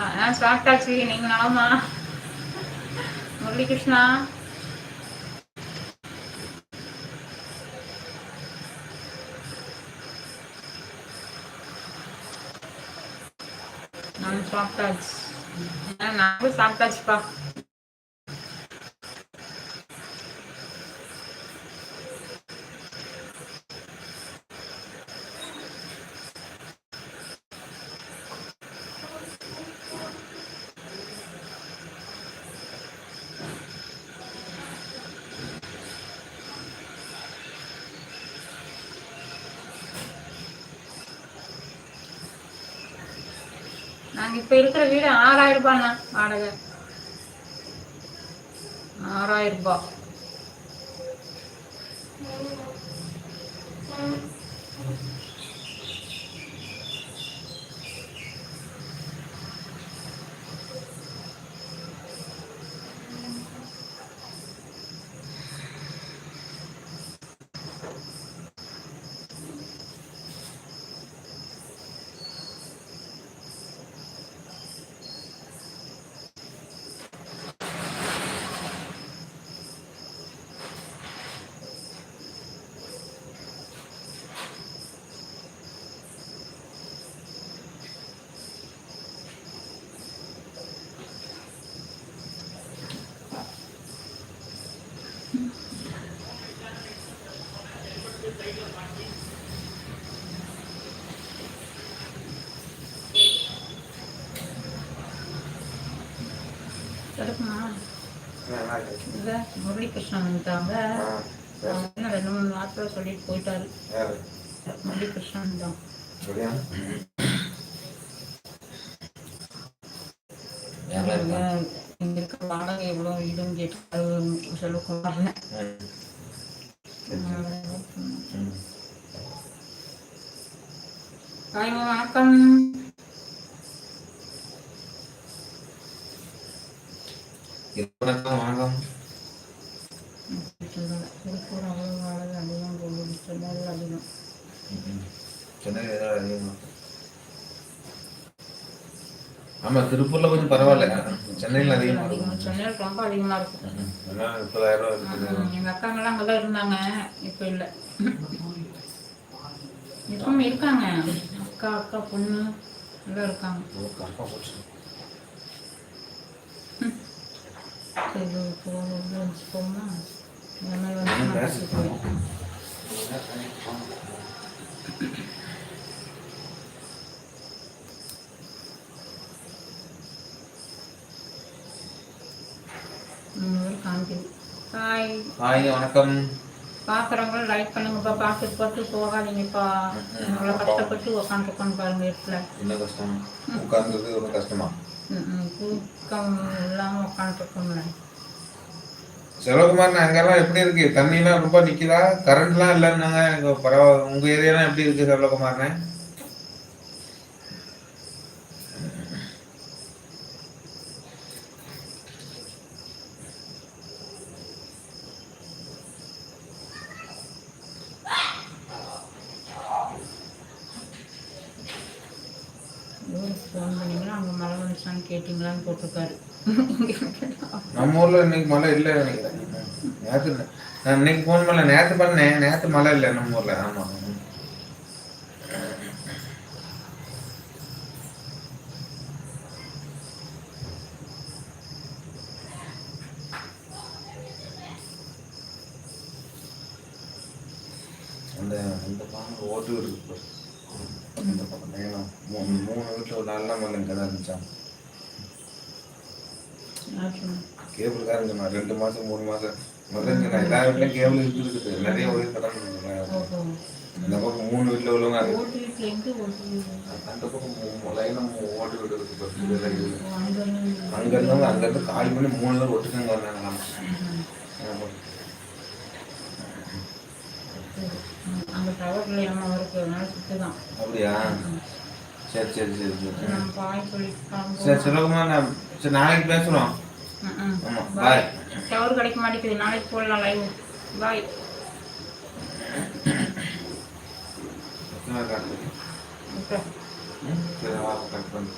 ஆ சாப்பிட்டாச்சு நீங்க நலமா? முரளி கிருஷ்ணா நான் சாப்பிட்டாச்சு நாங்களும் சாப்பிட்டாச்சுப்பா நாங்க இப்ப இருக்கிற வீடு ஆறாயிரம் ரூபாய்ண்ணா வாடகை ஆறாயிரம் ரூபாய் Thank you. கிடைக்குமா இல்ல முரளி கிருஷ்ணன் வந்துட்டாங்க என்ன ரெண்டு மூணு நாட்கள் சொல்லிட்டு போயிட்டாரு. முரளி கிருஷ்ணன் தான். இங்க இருக்க வாடகை எவ்வளவு வீடும் கேட்டு ஹாய் வணக்கம். வணக்கம் வணக்கம். அதிகம் சென்னையில் அதிகம்? சென்னையில் ஆமா திருப்பூர்ல கொஞ்சம் பரவாயில்ல. சென்னையில் அதிகமா இருக்கும். சென்னையில் ரொம்ப அதிகமா இருக்கும். முப்பதாயிரம் ரூபா இருக்குது. எங்க அக்காங்கெல்லாம் அங்கதான் இருந்தாங்க. இப்ப இல்ல. இப்பவும் இருக்காங்க. அக்கா அக்கா பொண்ணு எல்லாம் இருக்காங்க. சரி போகணும் இந்த மாதிரி வந்து. பேசிட்டு காமிக்குது ஹாய் ஹாய் வணக்கம். பார்க்குறவங்களும் லைக் பண்ணுங்கப்பா. பார்த்துட்டு பார்த்து போகாதீங்கப்பா. இவ்வளோ கஷ்டப்பட்டு உட்காந்து உட்காந்து பாருங்க இடத்துல என்ன கஷ்டம்? உட்கார்ந்தது ஒரு கஷ்டமா? தூக்கம் இல்லாமல் உட்காந்துருக்கோம்ல சிவகுமார் அங்கெல்லாம் எப்படி இருக்கு தண்ணிலாம் ரொம்ப நிக்குதா? கரண்ட்லாம் இல்லைன்னாங்க இங்க பரவாயில்ல. உங்கள் ஏரியாலாம் எப்படி இருக்கு சிவகுமார்னே ஃபோன் பண்ணீங்களா அங்கே மழை வந்துச்சான்னு கேட்டிங்களான்னு போட்டிருக்காரு. நம்ம ஊர்ல இன்னைக்கு மழை இல்லை நினைக்கிறேன். நேற்று நான் இன்னைக்கு ஃபோன் பண்ணல. நேற்று பண்ணேன். நேற்று மழை இல்லை நம்ம ஊர்ல. ஆமா. அந்த இந்த பக்கம் ஓட்டு இருக்கு. பாரு. பக்கம் நேரம் மூணு மூணு வீட்டில் ஒரு நல்ல மழை இங்கே தான் இருந்துச்சான் கேபிள் இருந்துச்சு நான் ரெண்டு மாசம் மூணு மாசம். முதல்ல நான் எல்லா வீட்லயும் கேபிள் இருக்குது நிறைய ஒரே கடன் அந்த பக்கம் மூணு வீட்டுல உள்ளவங்க அந்த பக்கம் லைனா ஓட்டு வீடு இருக்கு. அங்கே இருந்தவங்க அங்க இருந்து காலி பண்ணி மூணு பேர் ஒட்டுக்கங்க வந்தாங்களாம் அப்படியா? சரி சரி சரி சரி. சரி நான் சரி நாளைக்கு பேசுறோம். ஆமா பாய். டவர் கிடைக்க மாட்டேங்குது. நாளைக்கு போடலாம் லைவ். பாய். கட் பண்ணு.